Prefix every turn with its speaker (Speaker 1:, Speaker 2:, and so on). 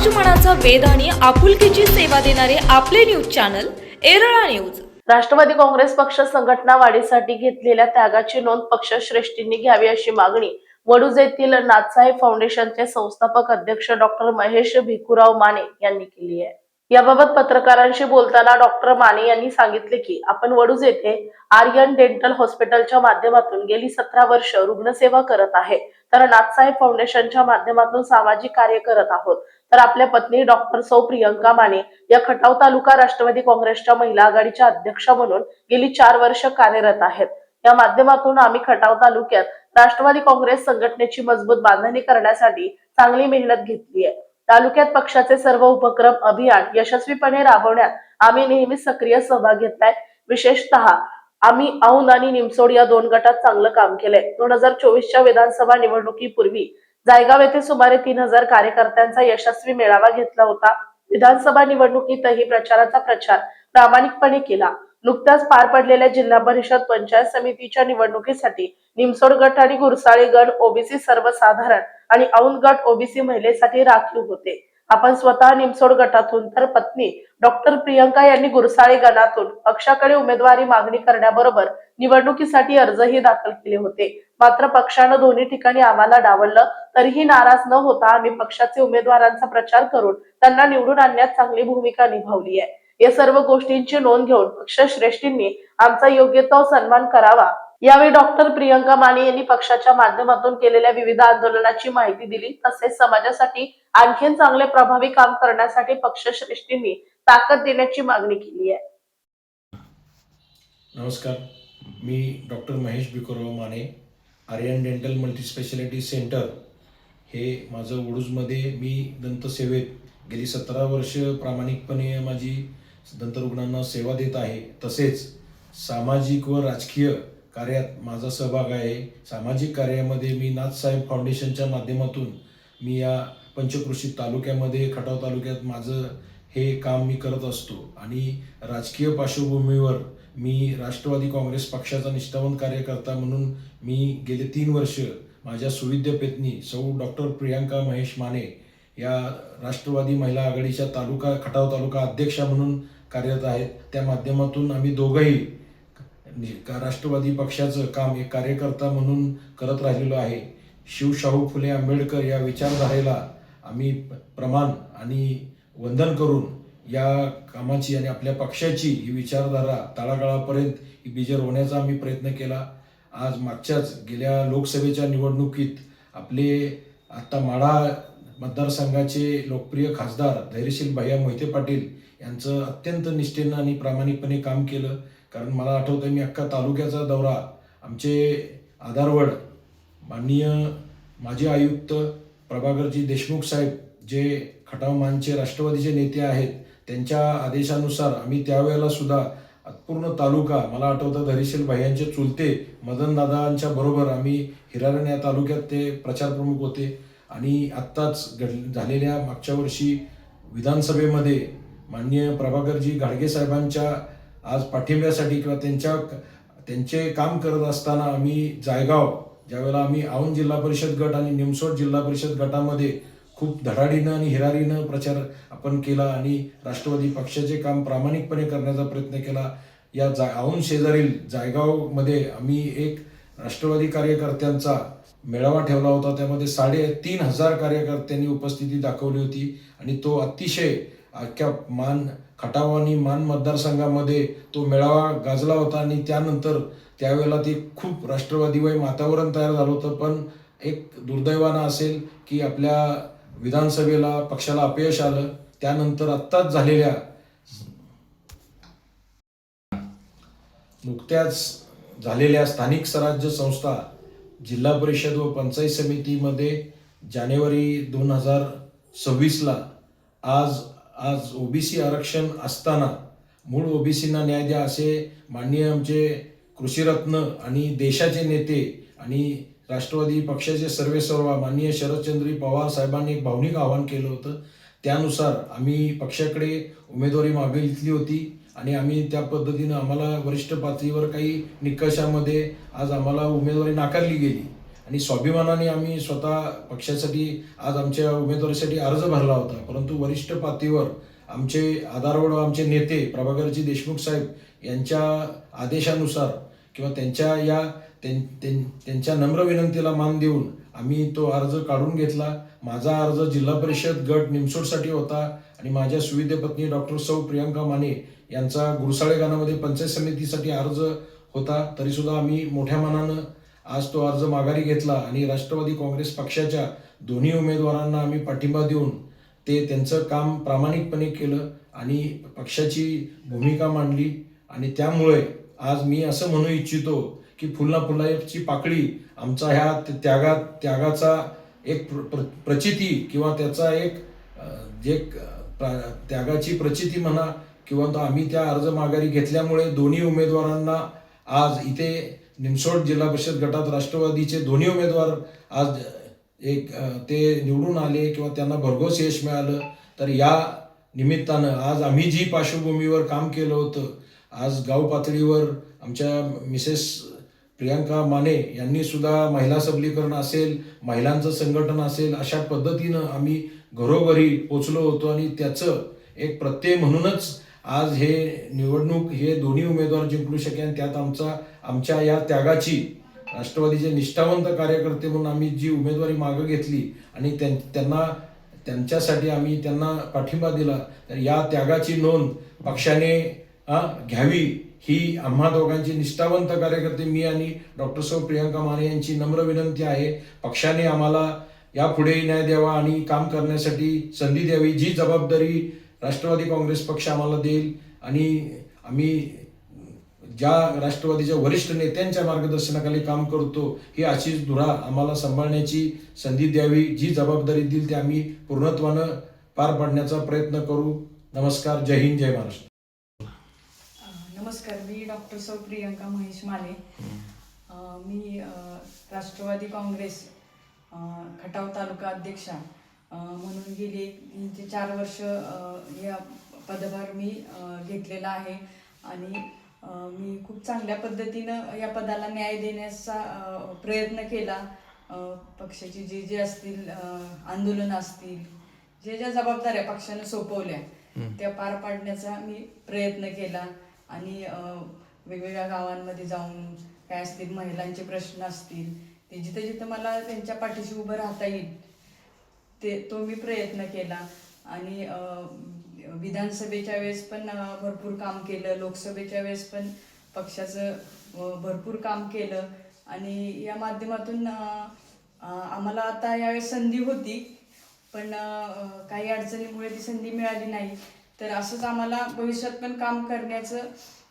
Speaker 1: समाजमनाचा वेध आणि आपुलकीची सेवा देणारे आपले news channel Erala news.
Speaker 2: Rashtrawadi Congress पक्ष संघटना वाढीसाठी घेतलेल्या त्यागाची नोंद पक्ष श्रेष्ठींनी घ्यावी अशी मागणी. वडूज येथील नाथसाहेब फाउंडेशनचे संस्थापक अध्यक्ष डॉक्टर महेश भिकुराव माने यांनी केली आहे. याबाबत पत्रकारांशी बोलताना डॉक्टर माने यांनी सांगितले की आपण वडूज येथे आर्यन डेंटल हॉस्पिटलच्या माध्यमातून गेली सतरा वर्ष रुग्णसेवा करत आहे. तर नाथसाहेब फाउंडेशनच्या माध्यमातून सामाजिक कार्य करत आहोत. तर आपल्या पत्नी डॉक्टर सौ प्रियंका माने या खटाव तालुका राष्ट्रवादी काँग्रेसच्या महिला आघाडीच्या अध्यक्षा म्हणून गेली चार वर्ष कार्यरत आहेत. या माध्यमातून आम्ही खटाव तालुक्यात राष्ट्रवादी काँग्रेस संघटनेची मजबूत बांधणी करण्यासाठी चांगली मेहनत घेतली आहे. तालुक्यात पक्षाचे सर्व उपक्रम अभियान यशस्वीपणे राबवण्यात आम्ही नेहमी सक्रिय सहभाग घेतलाय. विशेषतः आम्ही औंध आणि निमसोड या दोन गटात चांगलं काम केलंय. दोन हजार चोवीसच्या विधानसभा निवडणुकीपूर्वी जायगाव येथे सुमारे तीन हजार कार्यकर्त्यांचा यशस्वी मेळावा घेतला होता. विधानसभा निवडणुकीतही प्रचाराचा प्रचार प्रामाणिकपणे केला. नुकत्याच पार पडलेल्या जिल्हा परिषद पंचायत समितीच्या निवडणुकीसाठी निमसोड गट आणि घुरसाळी गट ओबीसी सर्वसाधारण आणि औंध गट ओबीसी महिलेसाठी राखीव होते. आपण स्वतः निमसोड गटातून तर पत्नी डॉक्टर प्रियंका यांनी गुरसाळी गणातून पक्षाकडे उमेदवारी मागणी करण्याबरोबर निवडणुकीसाठी अर्जही दाखल केले होते. मात्र पक्षानं दोन्ही ठिकाणी आम्हाला डावललं तरीही नाराज न होता आम्ही पक्षाचे उमेदवारांचा प्रचार करून त्यांना निवडून आणण्यात चांगली भूमिका निभावली आहे. या सर्व गोष्टींची नोंद घेऊन पक्षश्रेष्ठींनी आमचा योग्य तो सन्मान करावा. यावेळी डॉक्टर प्रियंका माने यांनी पक्षाच्या माध्यमातून केलेल्या विविध आंदोलनाची माहिती दिली. तसेच समाजासाठी आणखीन चांगले प्रभावी काम करण्यासाठी पक्षश्रेष्ठींनी ताकद देण्याची मागणी केली आहे.
Speaker 3: नमस्कार. मी doctor Mahesh Bhikorao Mane Aryan dental multispeciality centre. हे माझं वडूजमध्ये मी दंतसेवेत गेली सतरा वर्ष प्रामाणिकपणे माझी दंतरुग्णांना सेवा देत आहे. तसेच सामाजिक व राजकीय कार्यात माझा सहभाग आहे. सामाजिक कार्यामध्ये मी नाथसाहेब फाउंडेशनच्या माध्यमातून मी या पंचकृषी तालुक्यामध्ये खटाव तालुक्यात माझं हे काम मी करत असतो. आणि राजकीय पार्श्वभूमीवर मी राष्ट्रवादी काँग्रेस पक्षाचा निष्ठावंत कार्यकर्ता म्हणून मी गेले तीन वर्ष माझ्या सुविद्य पत्नी सौ डॉक्टर प्रियांका महेश माने या राष्ट्रवादी महिला आघाडीच्या तालुका खटाव तालुका अध्यक्षा म्हणून कार्यरत आहेत. त्या माध्यमातून आम्ही दोघंही का राष्ट्रवादी पक्षाचं काम एक कार्यकर्ता म्हणून करत राहिलेलो आहे. शिवशाहू फुले आंबेडकर या विचारधारेला आम्ही प्रमाण आणि वंदन करून या कामाची आणि आपल्या पक्षाची ही विचारधारा तळागाळापर्यंत ही बिजर होण्याचा आम्ही प्रयत्न केला. आज मागच्याच गेल्या लोकसभेच्या निवडणुकीत आपले आत्ता माढा मतदारसंघाचे लोकप्रिय खासदार धैर्यशील भैया मोहिते पाटील यांचं अत्यंत निष्ठेनं आणि प्रामाणिकपणे काम केलं. कारण मला आठवतं मी अख्खा तालुक्याचा दौरा आमचे आधारवड माननीय माजी आयुक्त प्रभाकरजी देशमुख साहेब जे खटाव मानचे राष्ट्रवादीचे नेते आहेत त्यांच्या आदेशानुसार आम्ही त्यावेळेला सुद्धा पूर्ण तालुका मला आठवतं धैर्यशील भाईयांचे चुलते मदनदादांच्या बरोबर आम्ही हिरारण या तालुक्यात ते प्रचार प्रमुख होते. आणि आत्ताच घड झालेल्या मागच्या वर्षी विधानसभेमध्ये माननीय प्रभाकरजी गाडगे साहेबांच्या आज पाठिंब्यासाठी किंवा त्यांच्या त्यांचे काम करत असताना आम्ही जायगाव ज्यावेळेला आम्ही औंध जिल्हा परिषद गट आणि निमसोड जिल्हा परिषद गटामध्ये खूप धडाडीनं आणि हिरारीनं प्रचार आपण केला आणि राष्ट्रवादी पक्षाचे काम प्रामाणिकपणे करण्याचा प्रयत्न केला. या जा औंध शेजारील जायगावमध्ये आम्ही एक राष्ट्रवादी कार्यकर्त्यांचा मेळावा ठेवला होता त्यामध्ये साडे तीन हजार कार्यकर्त्यांनी उपस्थिती दाखवली होती आणि तो अतिशय अख्ख्या मान खटाव आणि मान मतदारसंघामध्ये तो मेळावा गाजला होता आणि त्यानंतर त्यावेळेला ते खूप राष्ट्रवादीवय वातावरण तयार झालं होतं. पण एक दुर्दैवानं असेल की आपल्या विधानसभेला पक्षाला अपयश आलं. त्यानंतर आत्ताच झालेल्या नुकत्याच झालेल्या स्थानिक स्वराज्य संस्था जिल्हा परिषद व पंचायत समितीमध्ये जानेवारी दोन हजार सव्वीसला आज आज ओबीसी आरक्षण असताना मूळ ओबीसींना न्याय द्या असे माननीय आमचे कृषीरत्न आणि देशाचे नेते आणि राष्ट्रवादी पक्षाचे सर्वेसर्वा माननीय शरदचंद्री पवार साहेबांनी एक भावनिक आवाहन केलं होतं. त्यानुसार आम्ही पक्षाकडे उमेदवारी मागितली होती. आणि आम्ही त्या पद्धतीनं आम्हाला वरिष्ठ पातळीवर काही निकषामध्ये आज आम्हाला उमेदवारी नाकारली गेली. आणि स्वाभिमानाने आम्ही स्वतः पक्षासाठी आज आमच्या उमेदवारीसाठी अर्ज भरला होता. परंतु वरिष्ठ पातळीवर आमचे आधारवड आमचे नेते प्रभाकरजी देशमुख साहेब यांच्या आदेशानुसार किंवा त्यांच्या या त्यां- तें त्यांच्या नम्र विनंतीला मान देऊन आम्ही तो अर्ज काढून घेतला. माझा अर्ज जिल्हा परिषद गट निमसोडसाठी होता आणि माझ्या सुविधे पत्नी डॉक्टर सौ प्रियांका माने यांचा गुरसाळे गानामध्ये पंचायत समितीसाठी अर्ज होता. तरीसुद्धा आम्ही मोठ्या मनानं आज तो अर्ज माघारी घेतला आणि राष्ट्रवादी काँग्रेस पक्षाच्या दोन्ही उमेदवारांना आम्ही पाठिंबा देऊन ते त्यांचं काम प्रामाणिकपणे केलं आणि पक्षाची भूमिका मांडली. आणि त्यामुळे आज मी असं म्हणू इच्छितो की फुलना फुलाची पाकळी आमचा ह्या त्यागा त्यागाचा एक प्र- प्र- प्रचिती किंवा त्याचा एक जे प्रा- त्यागाची प्रचिती म्हणा किंवा तो आम्ही त्या अर्ज माघारी घेतल्यामुळे दोन्ही उमेदवारांना आज इथे निमसोड जिल्हा परिषद गटात राष्ट्रवादीचे दोन्ही उमेदवार आज एक ते निवडून आले किंवा त्यांना भरघोस यश मिळालं. तर या निमित्तानं आज आम्ही जी पार्श्वभूमीवर काम केलं होतं आज गाव पातळीवर आमच्या मिसेस प्रियांका माने यांनी सुद्धा महिला सबलीकरण असेल महिलांचं संघटन असेल अशा पद्धतीनं आम्ही घरोघरी पोचलो होतो आणि त्याचं एक प्रत्यय म्हणूनच आज हे निवडणूक हे दोन्ही उमेदवार जिंकू शकेल आणि त्यात आमचा आमच्या या त्यागाची राष्ट्रवादीचे निष्ठावंत कार्यकर्ते म्हणून आम्ही जी उमेदवारी मागं घेतली आणि त्यां- त्यांना त्यांच्यासाठी आम्ही त्यांना पाठिंबा दिला तर या त्यागाची नोंद पक्षाने घ्यावी. ही आम्हा दोघांची निष्ठावंत कार्यकर्ते मी आणि डॉक्टर सौ प्रियांका माने यांची नम्र विनंती आहे. पक्षाने आम्हाला यापुढेही न्याय द्यावा आणि काम करण्यासाठी संधी द्यावी. जी जबाबदारी राष्ट्रवादी काँग्रेस पक्ष आम्हाला देईल आणि आम्ही ज्या राष्ट्रवादीच्या वरिष्ठ नेत्यांच्या मार्गदर्शनाखाली काम करतो ही अशीच धुरा आम्हाला सांभाळण्याची संधी द्यावी. जी जबाबदारी देईल ती आम्ही पूर्णत्वानं पार पाडण्याचा प्रयत्न करू. नमस्कार. जय हिंद. जय महाराष्ट्र.
Speaker 4: डॉक्टर सौ प्रियंका महेश माने अ, मी राष्ट्रवादी काँग्रेस खटाव तालुका अध्यक्षा म्हणून गेली तीन ते चार वर्ष या पदभार मी घेतलेला आहे. आणि मी खूप चांगल्या पद्धतीनं या पदाला न्याय देण्याचा प्रयत्न केला. पक्षाची जे जे असतील आंदोलनं असतील जे ज्या जबाबदाऱ्या पक्षानं सोपवल्या त्या पार पाडण्याचा मी प्रयत्न केला. आणि वेगवेगळ्या गावांमध्ये जाऊन काय असतील महिलांचे प्रश्न असतील ते जिथं जिथं मला त्यांच्या पाठीशी उभं राहता येईल ते तो मी प्रयत्न केला. आणि विधानसभेच्या वेळेस पण भरपूर काम केलं. लोकसभेच्या वेळेस पण पक्षाचं भरपूर काम केलं. आणि या माध्यमातून आम्हाला आता यावेळेस संधी होती. पण काही अडचणीमुळे ती संधी मिळाली नाही. तर असंच आम्हाला भविष्यात पण काम करण्याचं